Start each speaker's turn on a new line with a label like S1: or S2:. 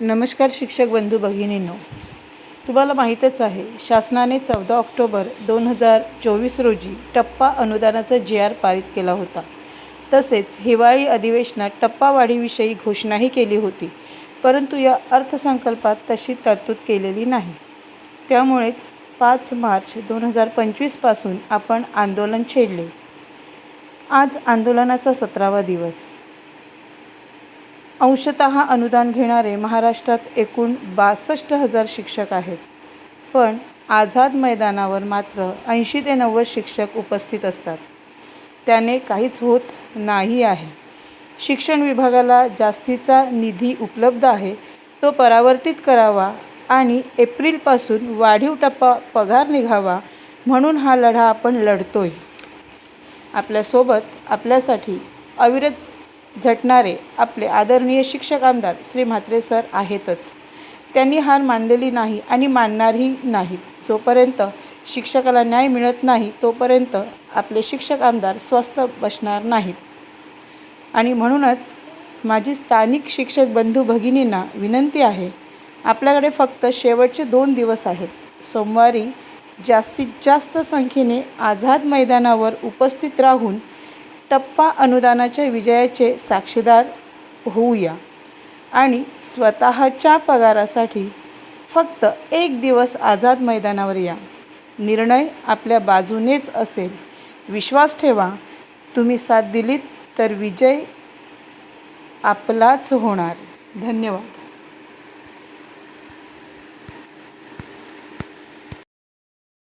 S1: नमस्कार शिक्षक बंधू भगिनींनो. तुम्हाला माहीतच आहे शासनाने चौदा ऑक्टोबर दोन हजार चोवीस रोजी टप्पा अनुदानाचा जी आर पारित केला होता. तसेच हिवाळी अधिवेशनात टप्पा वाढीविषयी घोषणाही केली होती परंतु या अर्थसंकल्पात तशी तरतूद केलेली नाही. त्यामुळेच पाच मार्च दोन हजार पंचवीसपासून आपण आंदोलन छेडले. आज आंदोलनाचा सतरावा दिवस. अंशतः अनुदान घेणारे महाराष्ट्रात एकूण बासष्ट हजार शिक्षक आहेत. पण आझाद मैदानावर मात्र ऐंशी ते नव्वद शिक्षक उपस्थित असतात. त्याने काहीच होत नाही आहे. शिक्षण विभागाला जास्तीचा निधी उपलब्ध आहे तो परावर्तित करावा आणि एप्रिलपासून वाढीव टप्पा पगार निघावा म्हणून हा लढा आपण लढतोय. आपल्यासोबत आपल्यासाठी अविरत झटणारे आपले आदरणीय शिक्षक आमदार श्री म्हात्रे सर आहेतच. त्यांनी हार मानलेली नाही आणि मानणारही नाहीत. जोपर्यंत शिक्षकाला न्याय मिळत नाही तोपर्यंत आपले शिक्षक आमदार स्वस्थ बसणार नाहीत. आणि म्हणूनच माझी स्थानिक शिक्षक बंधू भगिनींना विनंती आहे आपल्याकडे फक्त शेवटचे दोन दिवस आहेत. सोमवारी जास्तीत जास्त संख्येने आझाद मैदानावर उपस्थित राहून टप्पा अनुदानाच्या विजयाचे साक्षीदार होऊया. आणि स्वतःच्या पगारासाठी फक्त एक दिवस आझाद मैदानावर या. निर्णय आपल्या बाजूनेच असेल. विश्वास ठेवा तुम्ही साथ दिलीत तर विजय आपलाच होणार. धन्यवाद.